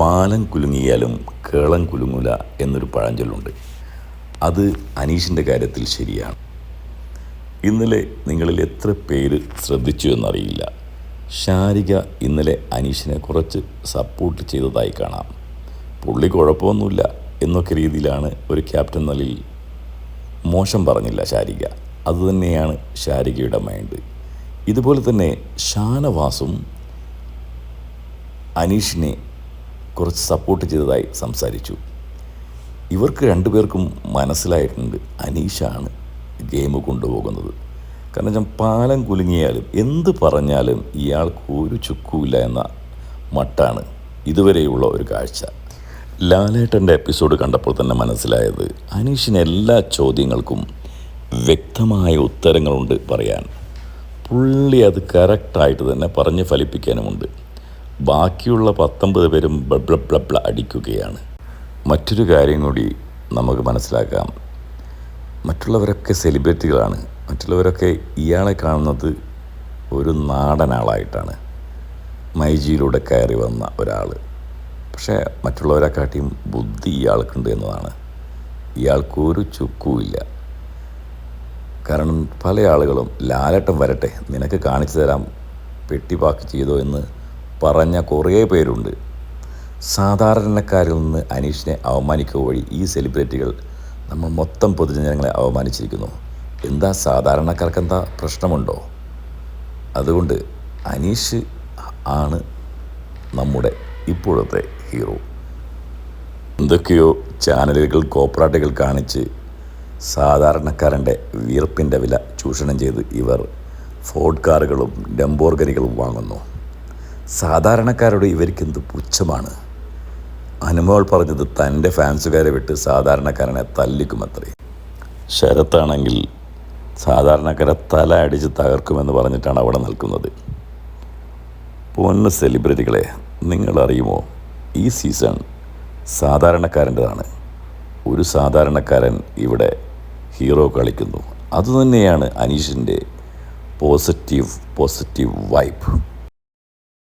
പാലം കുലുങ്ങിയാലും കേളം കുലുങ്ങൂല എന്നൊരു പഴഞ്ചൊല്ലുണ്ട്. അത് അനീഷിന്റെ കാര്യത്തിൽ ശരിയാണ്. ഇന്നലെ നിങ്ങളിൽ എത്ര പേര് ശ്രദ്ധിച്ചു എന്നറിയില്ല. ഷാരിക ഇന്നലെ അനീഷിനെ കുറച്ച് സപ്പോർട്ട് ചെയ്തതായി കാണാം. പുള്ളി കുഴപ്പമൊന്നുമില്ല എന്നൊക്കെ രീതിയിലാണ് ഒരു ക്യാപ്റ്റൻ നിലയിൽ മോശം പറഞ്ഞില്ല ഷാരിക അതുതന്നെയാണ് ഷാരികയുടെ മൈൻഡ് ഇതുപോലെ തന്നെ ഷാനവാസും അനീഷിനെ കുറച്ച് സപ്പോർട്ട് ചെയ്തതായി സംസാരിച്ചു. ഇവർക്ക് രണ്ടുപേർക്കും മനസ്സിലായിട്ടുണ്ട് അനീഷാണ് ഗെയിം കൊണ്ടുപോകുന്നത്. കാരണം ഞാൻ പാലം കുലുങ്ങിയാലും എന്ത് പറഞ്ഞാലും ഇയാൾക്ക് ഒരു ചുക്കുമില്ല എന്ന മട്ടാണ് ഇതുവരെയുള്ള ഒരു കാഴ്ച. ലാലേട്ടന്റെ എപ്പിസോഡ് കണ്ടപ്പോൾ തന്നെ മനസ്സിലായത് അനീഷിന് എല്ലാ ചോദ്യങ്ങൾക്കും വ്യക്തമായ ഉത്തരങ്ങളുണ്ട് പറയാൻ. പുള്ളി അത് കറക്റ്റായിട്ട് തന്നെ പറഞ്ഞ് ഫലിപ്പിക്കാനുമുണ്ട്. ബാക്കിയുള്ള പത്തൊമ്പത് പേരും ബ്ലബ്ല ബ്ലബ്ല അടിക്കുകയാണ്. മറ്റൊരു കാര്യം കൂടി നമുക്ക് മനസ്സിലാക്കാം. മറ്റുള്ളവരൊക്കെ സെലിബ്രിറ്റികളാണ്. മറ്റുള്ളവരൊക്കെ ഇയാളെ കാണുന്നത് ഒരു നാടൻ ആളായിട്ടാണ് മൈജിയിലൂടെ കയറി വന്ന ഒരാൾ പക്ഷേ മറ്റുള്ളവരെക്കാട്ടിയും ബുദ്ധി ഇയാൾക്കുണ്ട് എന്നതാണ്. ഇയാൾക്കൊരു ചുക്കുമില്ല. കാരണം പല ആളുകളും ലാലട്ടം വരട്ടെ നിനക്ക് കാണിച്ചു തരാം പെട്ടിപാക്ക് ചെയ്തോ എന്ന് പറഞ്ഞ കുറേ പേരുണ്ട്. സാധാരണക്കാരിൽ നിന്ന് അനീഷിനെ അവമാനിക്കുക വഴി ഈ സെലിബ്രിറ്റികൾ നമ്മൾ മൊത്തം പൊതുജനങ്ങളെ അവമാനിച്ചിരിക്കുന്നു. എന്താ സാധാരണക്കാർക്ക് എന്താ പ്രശ്നമുണ്ടോ? അതുകൊണ്ട് അനീഷ് ആണ് നമ്മുടെ ഇപ്പോഴത്തെ ഹീറോ. എന്തൊക്കെയോ ചാനലുകൾ കോപ്പറാട്ടുകൾ കാണിച്ച് സാധാരണക്കാരന്റെ വീർപ്പിന്റെ വില ചൂഷണം ചെയ്ത് ഇവർ ഫോർഡ് കാറുകളും ഡംബോർഗനികളും വാങ്ങുന്നു. സാധാരണക്കാരോട് ഇവർക്കെന്ത് പുച്ഛമാണ്? അനുമോൾ പറഞ്ഞത് തന്റെ ഫാൻസുകാരെ വിട്ട് സാധാരണക്കാരനെ തല്ലിക്കുമത്രേ. ശരത്താണെങ്കിൽ സാധാരണക്കാരെ തല അടിച്ച് തകർക്കുമെന്ന് പറഞ്ഞിട്ടാണ് അവിടെ നിൽക്കുന്നത്. പൊന്ന് സെലിബ്രിറ്റികളെ നിങ്ങളറിയുമോ? ഈ സീസൺ സാധാരണക്കാരന്റെതാണ്. ഒരു സാധാരണക്കാരൻ ഇവിടെ ഹീറോ കളിക്കുന്നു. അതുതന്നെയാണ് അനീഷിന്റെ പോസിറ്റീവ് പോസിറ്റീവ് വൈബ്.